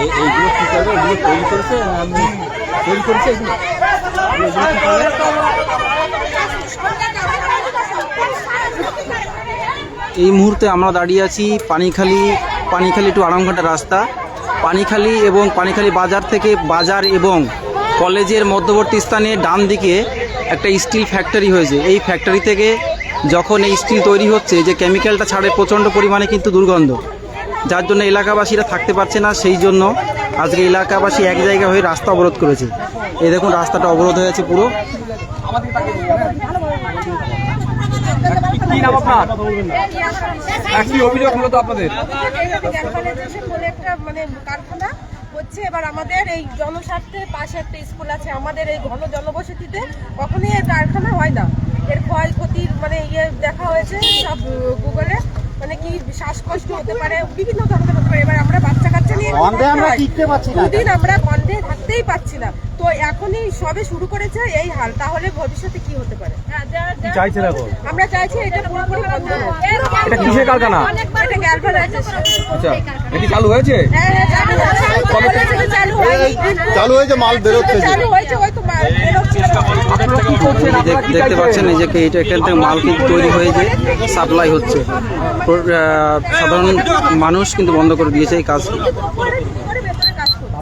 এই- এইগুলো কি করবে এগুলো তৈরি করেছে? না তৈরি করেছে এগুলো? এগুলো কি করবে? এই মুহূর্তে আমরা দাঁড়িয়ে আছি পানিখালি পানিখালি টু আরামঘাটা রাস্তা। পানিখালি এবং পানিখালি বাজার থেকে বাজার এবং কলেজের মধ্যবর্তী স্থানে ডান দিকে একটা স্টিল ফ্যাক্টরি হয়েছে। এই ফ্যাক্টরি থেকে যখন এই স্টিল তৈরি হচ্ছে, যে কেমিক্যালটা ছাড়ে প্রচণ্ড পরিমাণে কিন্তু দুর্গন্ধ। যার জন্য এলাকাবাসীরা থাকতে পারছে না, সেই জন্য আজকে এলাকাবাসী এক জায়গায় হয়ে রাস্তা অবরোধ করেছে। এই দেখুন, রাস্তাটা অবরোধ হয়েছে পুরো। কি নাম আপনার? কি অভিযোগ মূলত আপনাদের? গ্যালভানাইজেশন বলে একটা মানে কারখানা হচ্ছে। এবার আমাদের এই জনস্বার্থে পাশে একটা স্কুল আছে। আমাদের এই ঘন জনবসতিতে কখনোই এই কারখানা হয় না। এর ক্ষয়ক্ষতির মানে ইয়ে দেখা হয়েছে সব গুগলে। মানে কি শ্বাসকষ্ট হতে পারে বিভিন্ন ধরনের হতে পারে। এবার আমরা বাচ্চা কাচ্চা নিয়ে আমরা টিকতে পারছি না। দুদিন আমরা গন্ধে থাকতেই পাচ্ছি না। তো এখনই সবে শুরু করেছে এই হাল তাহলে ভবিষ্যতে কি হতে পারে? চাইছেন এখন আমরা চাইছি এটা পুরোপুরি বন্ধ হোক। এটা কিসের কারখানা? এটা আচ্ছা এটি চালু হয়েছে? হ্যাঁ, হ্যাঁ, চালু হয়েছে। চালু হয়নি। চালু হয়েছে মাল বেরোচ্ছে। যে। চালু হয়েছে হয়তো মা- বেরোচ্ছে। না। আপনারা কি করছেন? এই দেখ- দেখতে পাচ্ছেন এই যে এটা এখান থেকে মাল কিন্তু তৈরি হয়ে যে সাপ্লাই হচ্ছে। সাধারণ মানুষ কিন্তু বন্ধ করে দিয়েছে এই কাজ করে ভেতরে কাজ করছে।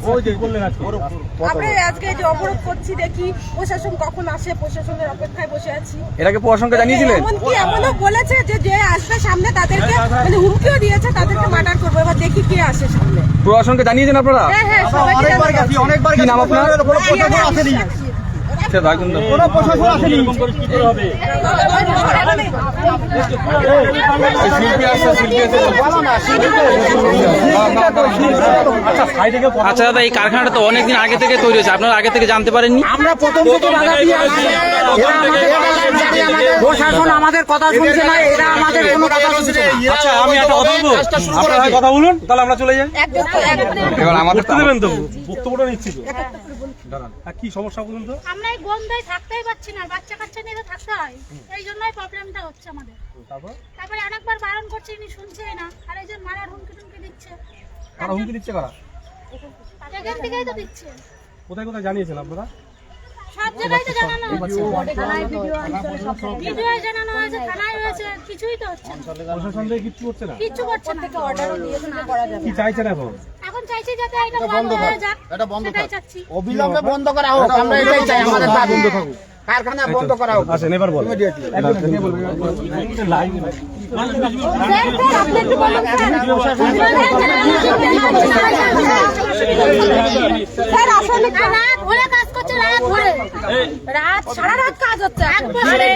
আমরা আজকে এই যে অবরোধ করছি দেখি প্রশাসন কখন আসে প্রশাসনের অপেক্ষায় বসে আছি। এর প্রশাসনকে জানিয়েছিলেন? এমনকি এমনও বলেছে যে যে আসবে সামনে তাদেরকে মানে হুমকিও দিয়েছে তাদেরকে মার্ডার করবে এবার দেখি কে আসে সামনে। প্রশাসনকে জানিয়েছেন আপনারা? হ্যাঁ হ্যাঁ সবাইকে অনেকবার জানানো গেছি আছে। অনেকবার কি নাম আপনার? কোনো প্রশাসন আসেনি। আচ্ছা না। কোনো প্রশাসন আসেনি না আচ্ছা দাদা এই কারখানাটা তো অনেকদিন আগে থেকে তৈরি হয়েছে। আপনারা আগে থেকে জানতে পারেননি? আমরা প্রথম প্রশাসন আমাদের কথা শুনছে না এরা আমাদের কোনো কথা শুনছে আচ্ছা আমি একটা কথা বলব? আপনারা কথা বলুন তাহলে আমরা চলে যাই। এবার আমাদের তো দেবেন তো? বক্তব্যটা নিচ্ছি তো। দাঁড়ান। কি সমস্যা বলুন তো? আমরা এই গন্ধায় থাকতেই পারছি না বাচ্চা কাচ্চা নিয়ে থাকতে হয়। এই জন্যই প্রবলেমটা হচ্ছে আমাদের। তারপর? তারপরে অনেকবার বারণ করছে ইনি শুনছেই না। আর এই যে মারার হুমকি টুমকি দিচ্ছে। কারা হুমকি দিচ্ছে কারা? এখান থেকেই তো দিচ্ছে। কোথায় কোথায় জানিয়েছেন আপনারা? সব জায়গায় তো জানানো হচ্ছে ভিডিও জানানো হয়েছে থানায় হয়েছে কিছুই তো হচ্ছে না। প্রশাসন থেকে কিচ্ছু করছে না? কিচ্ছু করছে না। কি চাইছেন এখন? চাইছি যাতে এটা বন্ধ হয়ে যাক এটা বন্ধ থাক। অবিলম্বে বন্ধ করা হোক আমরা এটাই চাই আমাদের দাবি কারখানা বন্ধ করা হোক আসেন এবার বল স্যার আসলে রাত ভরে কাজ করছে রাত ভরে রাত সারা রাত কাজ হচ্ছে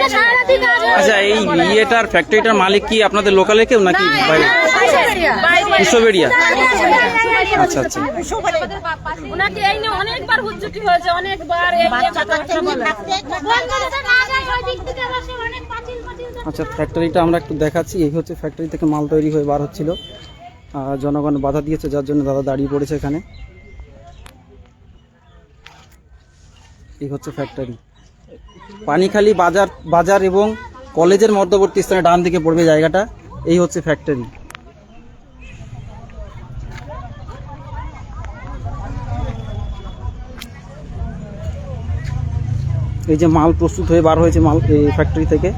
সারা রাতই কাজ আচ্ছা এই ইয়েটার ফ্যাক্টরিটার মালিক কি আপনাদের লোকালে কেউ নাকি বাইরে বিশ্ববেরিয়া আচ্ছা আচ্ছা। ওনাকে এই নিয়ে অনেকবার হুজ্জুটি হয়েছে অনেকবার এই বাচ্চা কাচ্চা বলে। বন্ধুরা না যায় ওই দিক থেকে আবার সে অনেক পাঁচিল পাঁচিল আচ্ছা ফ্যাক্টরিটা আমরা একটু দেখাচ্ছি। এই হচ্ছে ফ্যাক্টরি থেকে মাল তৈরি হয়ে বার হচ্ছিল। আর জনগণ বাধা দিয়েছে যার জন্য দাদা দাঁড়িয়ে পড়েছে এখানে। এই হচ্ছে ফ্যাক্টরি পানিখালি বাজার বাজার এবং কলেজের মধ্যবর্তী স্থানে ডান দিকে পড়বে জায়গাটা। এই হচ্ছে ফ্যাক্টরি এই যে মাল প্রস্তুত হয়ে বার হয়েছে মাল এই ফ্যাক্টরি থেকে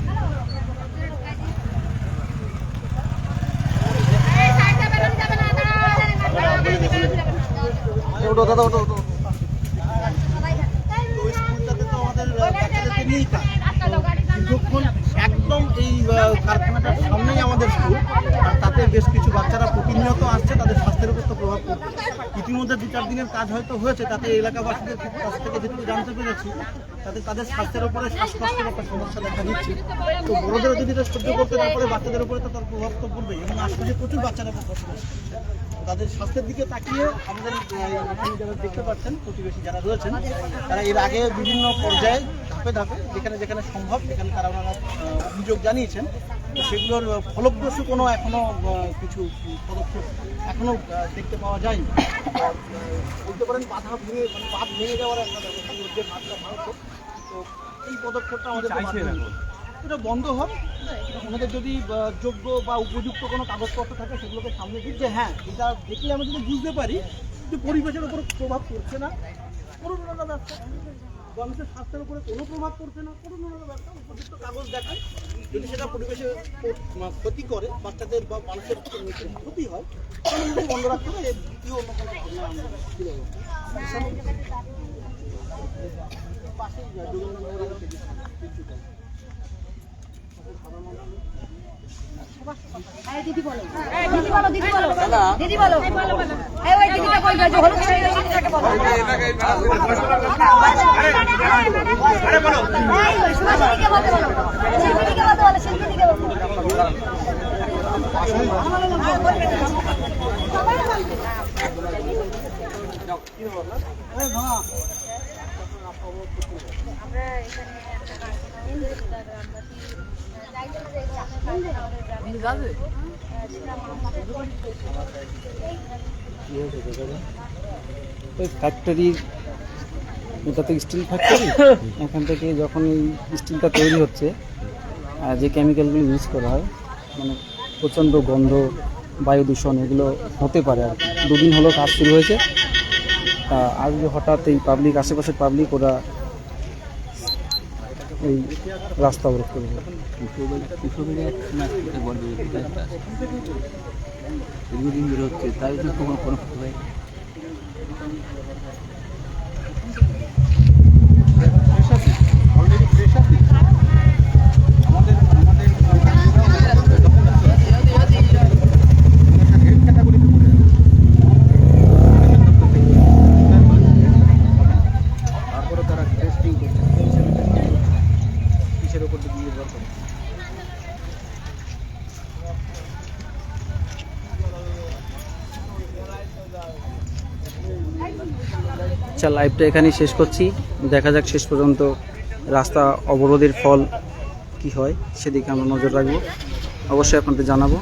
দীর্ঘক্ষণ একদম এই আহ, কারখানাটার সামনেই আমাদের স্কুল আর তাতে বেশ কিছু বাচ্চারা প্রতিনিয়ত আসছে তাদের স্বাস্থ্যের উপর তো প্রভাব পড়ছে ইতিমধ্যে দু চার দিনের কাজ হয়তো হয়েছে, তাতে এলাকাবাসীদের কাছ থেকে যেটুকু জানতে পেরেছি, তাতে তাদের স্বাস্থ্যের উপরে শ্বাসকষ্টের একটা সমস্যা দেখা দিচ্ছে। তো বড়দের যদি এটা সহ্য করতে না পারে বাচ্চাদের উপরে তো তার প্রভাব তো পড়বেই, এবং আশপাশে প্রচুর বাচ্চারা বসবাস করছে। তাদের স্বাস্থ্যের দিকে তাকিয়ে আমাদের যারা দেখতে পাচ্ছেন, প্রতিবেশী যারা রয়েছেন, তারা এর আগে বিভিন্ন পর্যায়ে ধাপে ধাপে, যেখানে যেখানে সম্ভব, সেখানে তারা ওনারা অভিযোগ জানিয়েছেন। সেগুলোর ফলপ্রসূ কোনো এখনও কিছু পদক্ষেপ এখনও দেখতে পাওয়া যায়নি। বলতে পারেন বাধা ভেঙে মানে বাঁধ ভেঙে যাওয়ার একটা ব্যবস্থা যে বাঁধটা ভাঙছে তো এই পদক্ষেপটা আমাদের? এটা বন্ধ হোক ওনাদের যদি যোগ্য বা উপযুক্ত কোনো কাগজপত্র থাকে সেগুলোকে সামনে দিক যে হ্যাঁ এটা দেখলে আমরা যদি বুঝতে পারি যে পরিবেশের উপর প্রভাব পড়ছে না। করুন ওনারা ব্যবসা মানুষের স্বাস্থ্যের উপরে কোনো প্রভাব পড়ছে না করুন ওনারা ব্যবসা উপযুক্ত কাগজ দেখায় যদি সেটা পরিবেশে ক্ষতি করে, বাচ্চাদের বা মানুষের ক্ষতি হয়, তাহলে যদি বন্ধ রাখতে হবে দ্বিতীয় অন্য কোনো ভাবনা আমরা? পাশেই যোগেন্দ্রনগরের কিছুটা। দিদি বলো। দিদি বলো দিদি বলো। দিদি। বলো। ওই দিদিটা কই গেছে হলুদ শাড়ি দিদিটাকে বলো। আরে বলো। সুভাষিনীকে বলতে বলো। শিল্পীকে বলতে বলো শিল্পীকে বলতে বলো। ওই ফ্যাক্টরির এটা তো স্টিল ফ্যাক্টরি এখান থেকে যখন এই স্টিলটা তৈরি হচ্ছে যে কেমিক্যালগুলো ইউজ করা হয় মানে প্রচণ্ড গন্ধ, বায়ু দূষণ, এগুলো হতে পারে আর দুদিন হলো কাজ শুরু হয়েছে। আজকে হঠাৎ এই পাবলিক আশেপাশের পাবলিক ওরা এই রাস্তা অবরোধ করে দেবে। দীর্ঘদিন ধরে হচ্ছে তাই কোনো কোনো হয় অলরেডি ফ্রেশ আছে আমাদের আমাদের হেড ক্যাটাগরিতে পড়ে আছে তারপরে তারা টেস্টিং করছে কিসের উপর নির্ভর করে আচ্ছা লাইভটা এখানেই শেষ করছি। দেখা যাক শেষ পর্যন্ত রাস্তা অবরোধের ফল কি হয়, সেদিকে আমরা নজর রাখব। অবশ্যই আপনাদের জানাব।